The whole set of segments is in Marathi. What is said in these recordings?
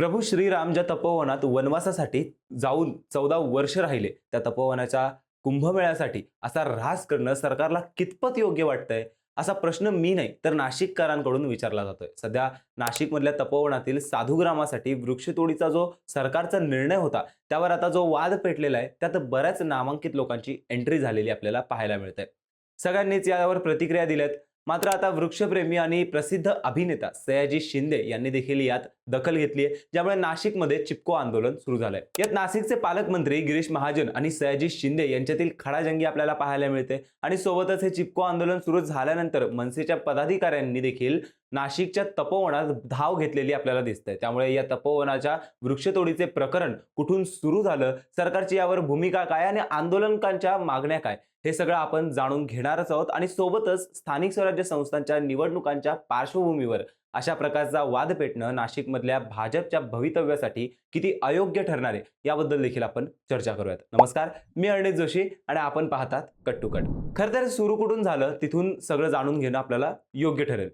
प्रभू श्रीराम ज्या तपोवनात वनवासासाठी जाऊन चौदा वर्ष राहिले. त्या तपोवनाच्या कुंभमेळ्यासाठी असा ऱ्हास करणं सरकारला कितपत योग्य वाटतंय? असा प्रश्न मी नाही तर नाशिककरांकडून विचारला जातोय. सध्या नाशिकमधल्या तपोवनातील साधुग्रामासाठी वृक्षतोडीचा जो सरकारचा निर्णय होता त्यावर आता जो वाद पेटलेला आहे त्यात बऱ्याच नामांकित लोकांची एंट्री झालेली आपल्याला पाहायला मिळते सगळ्यांनीच यावर प्रतिक्रिया दिल्यात. मात्र आता वृक्षप्रेमी आणि प्रसिद्ध अभिनेता सयाजी शिंदे यांनी देखील यात दखल घेतली आहे ज्यामुळे नाशिकमध्ये चिपको आंदोलन सुरू झालंय. यात नाशिकचे पालकमंत्री गिरीश महाजन आणि सयाजी शिंदे यांच्यातील खडाजंगी आपल्याला पाहायला मिळते. आणि सोबतच हे चिपको आंदोलन सुरू झाल्यानंतर मनसेच्या पदाधिकाऱ्यांनी देखील नाशिकच्या तपोवनात धाव घेतलेली आपल्याला दिसते त्यामुळे या तपोवनाच्या वृक्षतोडीचे प्रकरण कुठून सुरू झालं? सरकारची यावर भूमिका काय आणि आंदोलकांच्या मागण्या काय? हे सगळं आपण जाणून घेणारच आहोत आणि सोबतच स्थानिक स्वराज्य संस्थांच्या निवडणुकांच्या पार्श्वभूमीवर अशा प्रकारचा वाद पेटणं नाशिकमधल्या भाजपच्या भवितव्यासाठी किती अयोग्य ठरणार आहे याबद्दल देखील आपण चर्चा करूयात. नमस्कार मी अर्णित जोशी आणि आपण पाहतात कट टू कट खरं तर सुरू कुठून झालं तिथून सगळं जाणून घेणं आपल्याला योग्य ठरेल.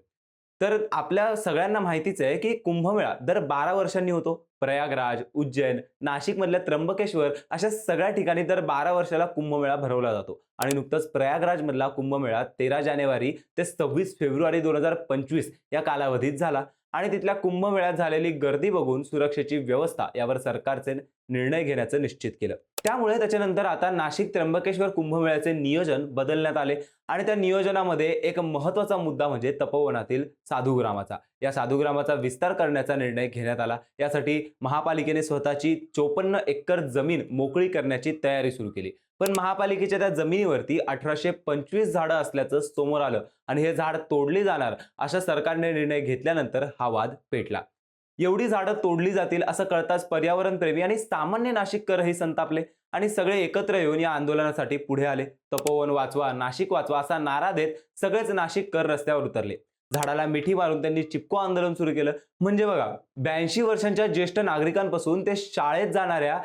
तर आपल्या सगळ्यांना माहितीच आहे की कुंभमेळा दर बारा वर्षांनी होतो. प्रयागराज उज्जैन नाशिकमधल्या त्र्यंबकेश्वर अशा सगळ्या ठिकाणी दर बारा वर्षाला कुंभमेळा भरवला जातो. आणि नुकतंच प्रयागराजमधला कुंभमेळा तेरा जानेवारी ते सव्वीस फेब्रुवारी दोन हजार पंचवीस या कालावधीत झाला. आणि तिथल्या कुंभमेळ्यात झालेली गर्दी बघून सुरक्षेची व्यवस्था यावर सरकारचे निर्णय घेण्याचं निश्चित केलं. त्यामुळे त्याच्यानंतर आता नाशिक त्र्यंबकेश्वर कुंभमेळ्याचे नियोजन बदलण्यात आले आणि त्या नियोजनामध्ये एक महत्त्वाचा मुद्दा म्हणजे तपोवनातील साधुग्रामाचा. या साधुग्रामाचा विस्तार करण्याचा निर्णय घेण्यात आला. यासाठी महापालिकेने स्वतःची चोपन्न एकर जमीन मोकळी करण्याची तयारी सुरू केली. पण महापालिकेच्या त्या जमिनीवरती अठराशे पंचवीस झाडं असल्याचं समोर आलं आणि हे झाड तोडली जाणार अशा सरकारने निर्णय घेतल्यानंतर हा वाद पेटला. एवढी झाडं तोडली जातील असं कळताच पर्यावरणप्रेमी आणि सामान्य नाशिककरही संतापले आणि सगळे एकत्र येऊन या आंदोलनासाठी पुढे आले. तपोवन वाचवा नाशिक वाचवा असा नारा देत सगळेच नाशिककर रस्त्यावर उतरले. झाडाला मिठी मारून त्यांनी चिपको आंदोलन सुरू केलं. म्हणजे बघा ब्याऐंशी वर्षांच्या ज्येष्ठ नागरिकांपासून ते शाळेत जाणाऱ्या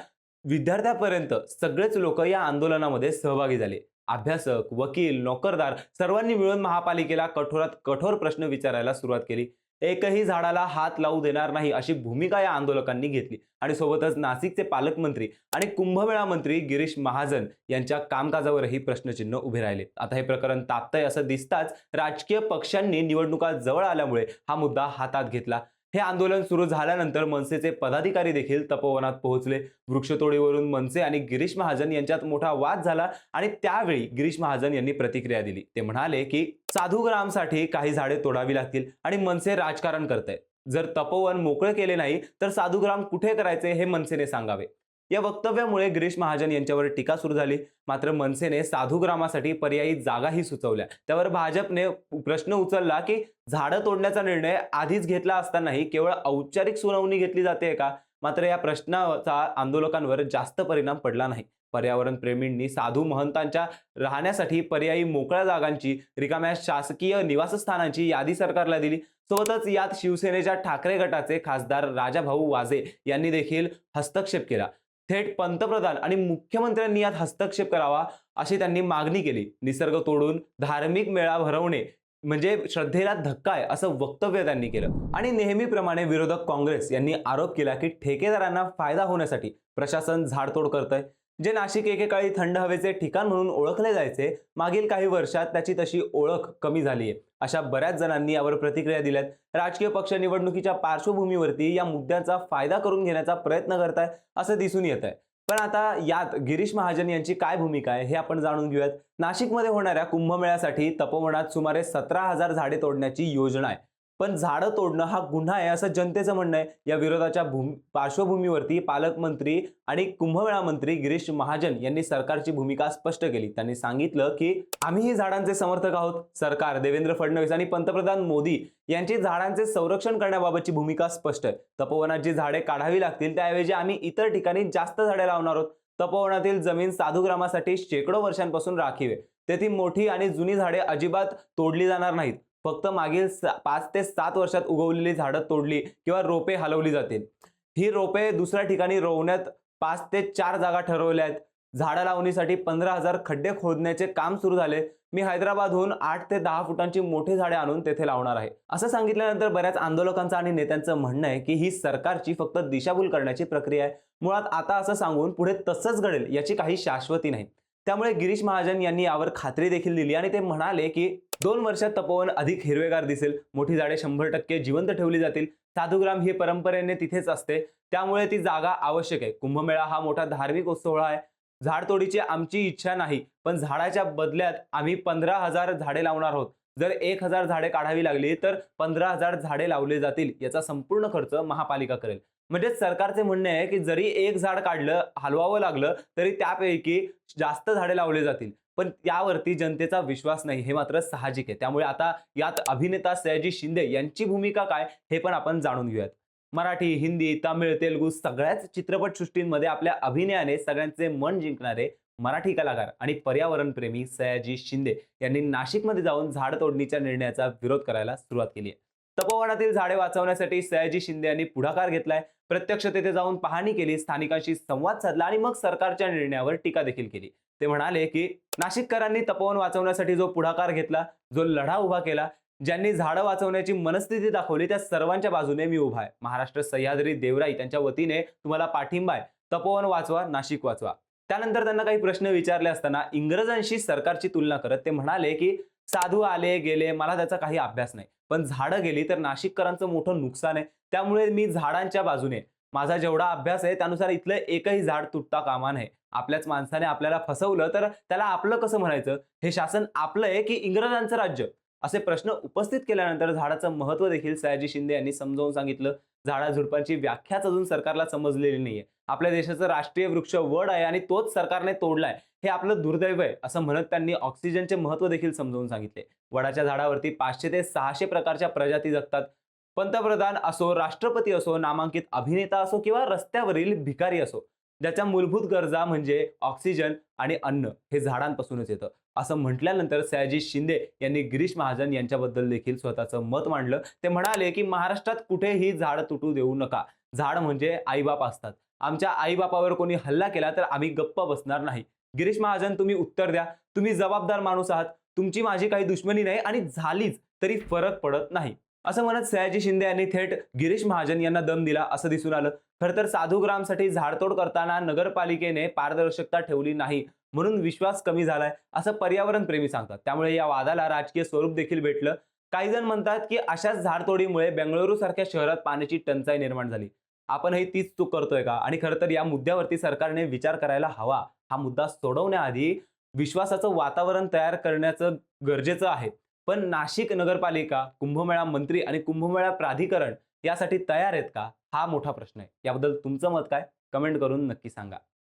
विद्यार्थ्यापर्यंत सगळेच लोक या आंदोलनामध्ये सहभागी झाले. अभ्यासक वकील नोकरदार सर्वांनी मिळून महापालिकेला कठोरात कठोर प्रश्न विचारायला सुरुवात केली. एकही झाडाला हात लावू देणार नाही अशी भूमिका या आंदोलकांनी घेतली. आणि सोबतच नाशिकचे पालकमंत्री आणि कुंभमेळा मंत्री गिरीश महाजन यांच्या कामकाजावरही प्रश्नचिन्ह उभे राहिले. आता हे प्रकरण तापतंय असं दिसताच राजकीय पक्षांनी निवडणुका जवळ आल्यामुळे हा मुद्दा हातात घेतला. हे आंदोलन सुरू झाल्यानंतर मनसेचे पदाधिकारी देखील तपोवनात पोहोचले. वृक्षतोडीवरून मनसे आणि गिरीश महाजन यांच्यात मोठा वाद झाला आणि त्यावेळी गिरीश महाजन यांनी प्रतिक्रिया दिली. ते म्हणाले की साधुग्रामसाठी काही झाडे तोडावी लागतील आणि मनसे राजकारण करत जर तपोवन मोकळे केले नाही तर साधुग्राम कुठे करायचे हे मनसेने सांगावे. या वक्तव्यामुळे गिरीश महाजन यांच्यावर टीका सुरू झाली. मात्र मनसेने साधुग्रामासाठी पर्यायी जागाही सुचवल्या. त्यावर भाजपने प्रश्न उचलला की झाडं तोडण्याचा निर्णय आधीच घेतला असतानाही केवळ औपचारिक सुनावणी घेतली जाते का? मात्र या प्रश्नाचा आंदोलकांवर जास्त परिणाम पडला नाही. पर्यावरण प्रेमींनी साधू महंतांच्या राहण्यासाठी पर्यायी मोकळ्या जागांची रिकाम्या शासकीय निवासस्थानांची यादी सरकारला दिली. सोबतच यात शिवसेनेच्या ठाकरे गटाचे खासदार राजाभाऊ वाजे यांनी देखील हस्तक्षेप केला. थेट पंतप्रधान आणि मुख्यमंत्र्यांनी यात हस्तक्षेप करावा अशी त्यांनी मागणी केली. निसर्ग तोडून धार्मिक मेळा भरवणे म्हणजे श्रद्धेला धक्का आहे असं वक्तव्य त्यांनी केलं. आणि नेहमीप्रमाणे विरोधक काँग्रेस यांनी आरोप केला की ठेकेदारांना फायदा होण्यासाठी प्रशासन झाडतोड करतंय. जे नाशिक एकेकाळी थंड हवेचे ठिकाण म्हणून ओळखले जायचे मागील काही वर्षात त्याची तशी ओळख कमी झाली आहे अशा बऱ्याच जणांनी यावर प्रतिक्रिया दिल्यात. राजकीय पक्ष निवडणुकीच्या पार्श्वभूमीवरती या मुद्द्यांचा फायदा करून घेण्याचा प्रयत्न करताय असं दिसून येत आहे पण आता यात गिरीश महाजन यांची काय भूमिका आहे हे आपण जाणून घेऊयात. नाशिकमध्ये होणाऱ्या कुंभमेळ्यासाठी तपोवनात सुमारे सतरा हजार झाडे तोडण्याची योजना आहे. पण झाडं तोडणं हा गुन्हा आहे असं जनतेचं म्हणणं आहे. या विरोधाच्या भूमी पार्श्वभूमीवरती पालकमंत्री आणि कुंभमेळा मंत्री गिरीश महाजन यांनी सरकारची भूमिका स्पष्ट केली. त्यांनी सांगितलं की आम्हीही झाडांचे समर्थक आहोत. सरकार देवेंद्र फडणवीस आणि पंतप्रधान मोदी यांची झाडांचे संरक्षण करण्याबाबतची भूमिका स्पष्ट आहे. तपोवनात जी झाडे काढावी लागतील त्याऐवजी आम्ही इतर ठिकाणी जास्त झाडे लावणार आहोत. तपोवनातील जमीन साधुग्रामासाठी शेकडो वर्षांपासून राखीव आहे. तेथील मोठी आणि जुनी झाडे अजिबात तोडली जाणार नाहीत. फक्त मागील पाच ते सात वर्षात उगवलेली झाडं तोडली किंवा रोपे हलवली जातील. ही रोपे दुसऱ्या ठिकाणी रोवण्यात पाच ते चार जागा ठरवल्या आहेत. झाडं लावणीसाठी पंधरा हजार खड्डे खोदण्याचे काम सुरू झाले. मी हैदराबादहून आठ ते दहा फुटांची मोठी झाडे आणून तेथे लावणार आहे. असं सांगितल्यानंतर बऱ्याच आंदोलकांचं आणि नेत्यांचं म्हणणं आहे की ही सरकारची फक्त दिशाभूल करण्याची प्रक्रिया आहे. मुळात आता असं सांगून पुढे तसंच घडेल याची काही शाश्वती नाही. त्यामुळे गिरीश महाजन यांनी यावर खात्री देखील दिली आणि ते म्हणाले की दोन वर्षात तपोवन अधिक हिरवेगार दिसेल. मोठी झाडे शंभर टक्के जिवंत ठेवली जातील. साधुग्राम ही परंपरेने तिथेच असते. त्यामुळे ती जागा आवश्यक आहे. कुंभमेळा हा मोठा धार्मिक सोहळा आहे. झाडतोडीची आमची इच्छा नाही पण झाडाच्या बदल्यात आम्ही पंधरा हजार झाडे लावणार आहोत. जर एक हजार झाडे काढावी लागली तर पंधरा हजार झाडे लावले जातील याचा संपूर्ण खर्च महापालिका करेल. म्हणजे सरकारचे म्हणणे आहे की जरी एक झाड काढलं हलवावं लागलं तरी त्यापैकी जास्त झाडे लावले जातील. पण यावरती जनतेचा विश्वास नाही हे मात्र साहजिक आहे. त्यामुळे आता यात अभिनेता सयाजी शिंदे यांची भूमिका काय हे पण आपण जाणून घेऊयात. मराठी हिंदी तामिळ तेलुगू सगळ्याच चित्रपटसृष्टींमध्ये आपल्या अभिनयाने सगळ्यांचे मन जिंकणारे मराठी कलाकार आणि पर्यावरणप्रेमी सयाजी शिंदे यांनी नाशिकमध्ये जाऊन झाड तोडणीच्या निर्णयाचा विरोध करायला सुरुवात केली आहे. तपोवनातील झाडे वाचवण्यासाठी सयाजी शिंदे यांनी पुढाकार घेतलाय. प्रत्यक्ष तेथे जाऊन पाहणी केली स्थानिकांशी संवाद साधला आणि मग सरकारच्या निर्णयावर टीका देखील केली. ते म्हणाले की नाशिककरांनी तपोवन वाचवण्यासाठी जो पुढाकार घेतला जो लढा उभा केला ज्यांनी झाडं वाचवण्याची मनस्थिती दाखवली त्या सर्वांच्या बाजूने मी उभा आहे. महाराष्ट्र सह्याद्री देवराई त्यांच्या वतीने तुम्हाला पाठिंबा आहे. तपोवन वाचवा नाशिक वाचवा. त्यानंतर त्यांना काही प्रश्न विचारले असताना इंग्रजांशी सरकारची तुलना करत ते म्हणाले की साधू आले गेले मला त्याचा काही अभ्यास नाही. पण झाडं गेली तर नाशिककरांचं मोठं नुकसान आहे. त्यामुळे मी झाडांच्या बाजूने माझा जेवढा अभ्यास आहे त्यानुसार इथलं एकही झाड तुटता कामा नये. आपल्याच माणसाने आपल्याला फसवलं तर त्याला आपलं कसं म्हणायचं? हे शासन आपलं आहे की इंग्रजांचं राज्य? असे प्रश्न उपस्थित केल्यानंतर झाडाचं महत्त्व देखील सयाजी शिंदे यांनी समजावून सांगितलं. झाडाझुडपांची व्याख्याच अजून सरकारला समजलेली नाहीये. आपल्या देशाचं राष्ट्रीय वृक्ष वड आहे आणि तोच सरकारने तोडलाय. हे आपलं दुर्दैव आहे असं म्हणत त्यांनी ऑक्सिजनचे महत्त्व देखील समजावून सांगितले. वडाच्या झाडावरती पाचशे ते सहाशे प्रकारच्या प्रजाती जगतात. पंतप्रधान असो राष्ट्रपती असो नामांकित अभिनेता असो किंवा रस्त्यावरील भिकारी असो ज्याच्या मूलभूत गरजा म्हणजे ऑक्सिजन आणि अन्न हे झाडांपासूनच येतं. असं म्हटल्यानंतर सयाजी शिंदे यांनी गिरीश महाजन यांच्याबद्दल देखील स्वतःचं मत मांडलं. ते म्हणाले की महाराष्ट्रात कुठेही झाड तुटू देऊ नका. झाड म्हणजे आईबाप असतात. आमच्या आईबापावर कोणी हल्ला केला तर आम्ही गप्प बसणार नाही. गिरीश महाजन तुम्ही उत्तर द्या. तुम्ही जबाबदार माणूस आहात. तुमची माझी काही दुश्मनी नाही आणि झालीच तरी फरक पडत नाही. असं म्हणत सयाजी शिंदे यांनी थेट गिरीश महाजन यांना दम दिला असं दिसून आलं. खरं तर साधूग्रामसाठी झाडतोड करताना नगरपालिकेने पारदर्शकता ठेवली नाही म्हणून विश्वास कमी झालाय असं पर्यावरण प्रेमी सांगतात. त्यामुळे या वादाला राजकीय स्वरूप देखील भेटलं. काही जण म्हणतात की अशाच झाडतोडीमुळे बेंगळुरू सारख्या शहरात पाण्याची टंचाई निर्माण झाली. आपणही तीच चूक करतोय का? आणि खरं तर या मुद्द्यावरती सरकारने विचार करायला हवा. हा मुद्दा सोडवण्याआधी विश्वासाचं वातावरण तयार करण्याचं गरजेचं आहे. पण नाशिक नगरपालिका कुंभमेळा मंत्री आणि कुंभमेळा प्राधिकरण यासाठी तयार आहेत का? हा मोठा प्रश्न आहे. याबद्दल तुमचं मत काय? कमेंट करून नक्की सांगा.